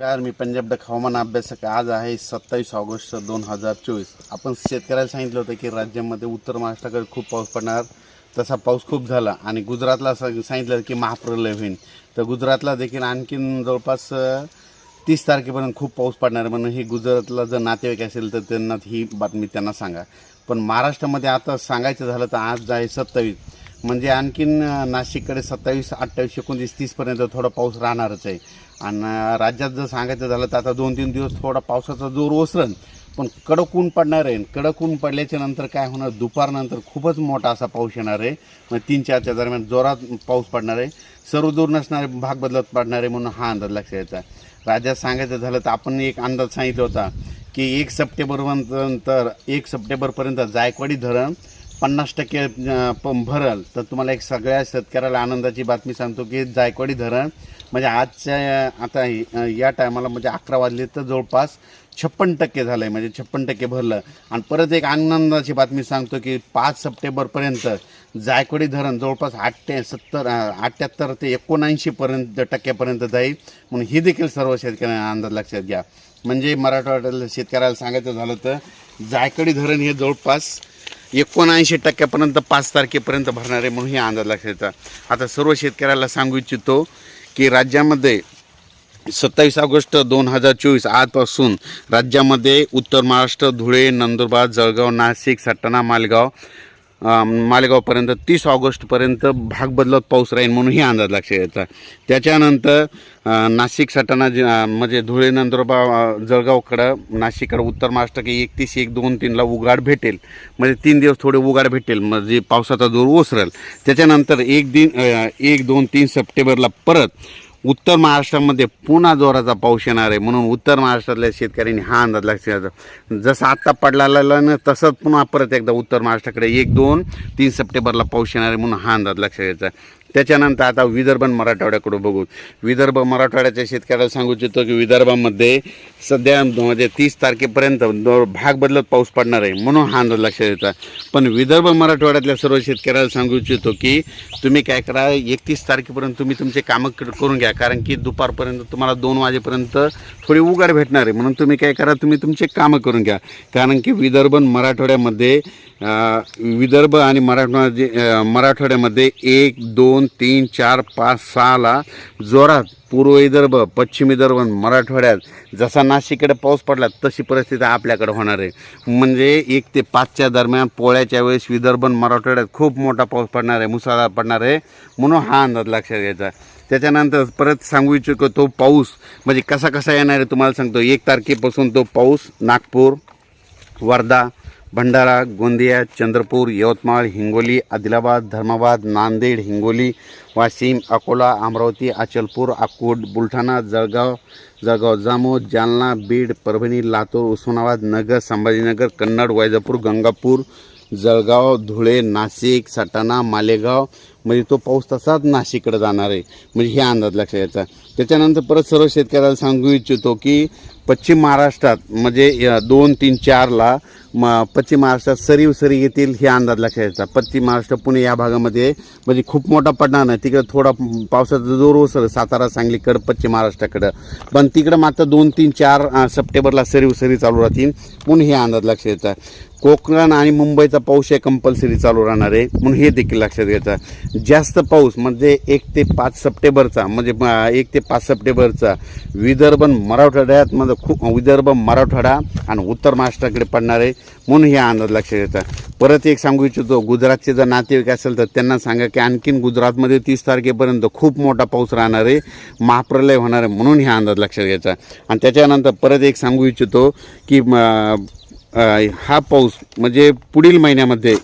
नमस्कार मी पंजाब डक हवामान अभ्यासक. आज आहे सत्तावीस ऑगस्ट दोन हजार चोवीस. आपण शेतकऱ्याला सांगितलं होतं की राज्यामध्ये उत्तर महाराष्ट्राकडे खूप पाऊस पडणार. तसा पाऊस खूप झाला. आणि गुजरातला असं सांगितलं की महाप्रलय होईल तर गुजरातला देखील आणखीन जवळपास तीस तारखेपर्यंत खूप पाऊस पडणार आहे म्हणून हे गुजरातला जर नातेवाईक असेल तर त्यांना ही बातमी त्यांना सांगा. पण महाराष्ट्रामध्ये आता सांगायचं झालं तर आज आहे सत्तावीस. म्हणजे आणखीन नाशिककडे सत्तावीस अठ्ठावीस एकोणतीस तीसपर्यंत थोडा पाऊस राहणारच आहे. आणि राज्यात जर सांगायचं झालं तर आता दोन तीन दिवस थोडा पावसाचा जोर ओसरण पण कडक ऊन पडणार आहे. कडक ऊन पडल्याच्या नंतर काय होणार? दुपारनंतर खूपच मोठा असा पाऊस येणार आहे. मग तीन चारच्या दरम्यान जोरात पाऊस पडणार आहे. सर्व दूर नसणारे भाग बदलत पडणार आहे म्हणून हा अंदाज लक्षात यायचा राज्यात सांगायचं झालं तर आपण एक अंदाज सांगितला होता की एक सप्टेंबरपर्यंत एक सप्टेंबरपर्यंत जायकवाडी धरण पन्नास टक्के भरल तर तुम्हाला एक सगळ्या शेतकऱ्याला आनंदाची बातमी सांगतो की जायकवाडी धरण म्हणजे आजच्या आता या टायमाला म्हणजे अकरा वाजले तर जवळपास छप्पन टक्के झालं आहे म्हणजे छप्पन टक्के भरलं. आणि परत एक आनंदाची बातमी सांगतो की पाच सप्टेंबरपर्यंत जायकवाडी धरण जवळपास आठ ते सत्तर अठ्ठ्याहत्तर ते एकोणऐंशीपर्यंत टक्क्यापर्यंत जाईल. म्हणून ही देखील सर्व शेतकऱ्यांना अंदाज लक्षात घ्या. म्हणजे मराठवाड्याला शेतकऱ्याला सांगायचं झालं तर जायकवाडी धरण हे जवळपास एकोणऐंशी टक्क्यापर्यंत पाच तारखेपर्यंत भरणार आहे म्हणून हे अंदाज लक्षात येतात आता सर्व शेतकऱ्याला सांगू इच्छितो की राज्यामध्ये सत्तावीस ऑगस्ट दोन हजार चोवीस आजपासून राज्यामध्ये उत्तर महाराष्ट्र धुळे नंदुरबार जळगाव नाशिक सटाणा मालगाव मालेगावपर्यंत तीस ऑगस्टपर्यंत भाग बदलत पाऊस राहील म्हणून ही अंदाज लक्षात यायचा त्याच्यानंतर नाशिक सटाणा जि- म्हणजे धुळे नंदुरबा जळगावकडं नाशिककडं उत्तर महाराष्ट्र की एकतीस एक दोन तीनला उघाड भेटेल. म्हणजे तीन दिवस थोडे उघाड भेटेल म्हणजे पावसाचा जोर ओसरेल. त्याच्यानंतर एक दिन एक दोन तीन सप्टेंबरला परत उत्तर महाराष्ट्रामध्ये पुन्हा जोराचा पाऊस येणार आहे. म्हणून उत्तर महाराष्ट्रातल्या शेतकऱ्यांनी हा अंदाज लक्षात जसं आत्ता पडला ना तसंच पुन्हा परत एकदा उत्तर महाराष्ट्राकडे एक दोन तीन सप्टेंबरला पाऊस येणार आहे म्हणून हा अंदाज लक्षात घ्यायचा. त्याच्यानंतर आता विदर्भ मराठवाड्याकडे बघू. विदर्भ मराठवाड्याच्या शेतकऱ्याला सांगू इच्छितो की विदर्भामध्ये सध्या म्हणजे तीस तारखेपर्यंत भाग बदलत पाऊस पडणार आहे म्हणून हा अंदाज लक्षात देता पण विदर्भ मराठवाड्यातल्या सर्व शेतकऱ्याला सांगू इच्छितो की तुम्ही काय करा एकतीस तारखेपर्यंत तुम्ही तुमचे कामं करून घ्या कारण की दुपारपर्यंत तुम्हाला दोन वाजेपर्यंत थोडी उघाड भेटणार आहे. म्हणून तुम्ही काय करा तुम्ही तुमचे कामं करून घ्या. कारण की विदर्भ मराठवाड्यामध्ये विदर्भ आणि मराठवाड्यामध्ये मराठवाड्यामध्ये एक दोन तीन चार पाच सहाला जोरात पूर्व विदर्भ पश्चिम विदर्भ मराठवाड्यात जसा नाशिककडे पाऊस पडला तशी परिस्थिती आपल्याकडे होणार आहे. म्हणजे एक ते पाचच्या दरम्यान पोळ्याच्या वेळेस विदर्भ मराठवाड्यात खूप मोठा पाऊस पडणार आहे मुसळधार पडणार आहे म्हणून हा अंदाज लक्षात घ्यायचा. त्याच्यानंतर परत सांगू इच्छितो तो पाऊस म्हणजे कसा कसा येणार आहे तुम्हाला सांगतो. एक तारखेपासून तो पाऊस नागपूर वर्धा भंडारा गोंदिया चंद्रपूर यवतमाळ हिंगोली आदिलाबाद धर्माबाद नांदेड हिंगोली वाशिम अकोला अमरावती अचलपूर अकोट बुलढाणा जळगाव जळगाव जामोद जालना बीड परभणी लातूर उस्मानाबाद नगर संभाजीनगर कन्नड वैजापूर गंगापूर जळगाव धुळे नाशिक सटाणा मालेगाव. म्हणजे तो पाऊस तसाच नाशिककडे जाणार आहे. म्हणजे हे अंदाज लक्षात यायचा. त्याच्यानंतर परत सर्व शेतकऱ्याला सांगू इच्छितो की पश्चिम महाराष्ट्रात म्हणजे दोन तीन चारला म पश्चिम महाराष्ट्रात सरीव सरी येतील हे अंदाज लक्षात यायचा पश्चिम महाराष्ट्र पुणे या भागामध्ये म्हणजे खूप मोठा पडणार नाही तिकडं थोडा पावसाचा जोर ओसर सातारा सांगलीकडं पश्चिम महाराष्ट्राकडं. पण तिकडं मात्र दोन तीन चार सप्टेंबरला सरीव सरी चालू राहतील. म्हणून हे अंदाज लक्षात येतात कोकण आणि मुंबईचा पाऊस हे कंपल्सरी चालू राहणार आहे. म्हणून हे देखील लक्षात घ्यायचं जास्त पाऊस म्हणजे एक ते पाच सप्टेंबरचा म्हणजे एक ते पाच सप्टेंबरचा विदर्भ मराठवाड्यात म्हणजे खूप विदर्भ मराठवाडा आणि उत्तर महाराष्ट्राकडे पडणार आहे. म्हणून हे अंदाज लक्षात घ्यायचा परत एक सांगू इच्छितो गुजरातचे जर नातेवाईक असेल तर त्यांना सांगा की आणखीन गुजरातमध्ये तीस तारखेपर्यंत खूप मोठा पाऊस राहणार आहे. महाप्रलय होणार आहे. म्हणून हे अंदाज लक्षात घ्यायचा आणि त्याच्यानंतर परत एक सांगू इच्छितो की म, हा पाऊस म्हणजे पुढील महिन्यामध्ये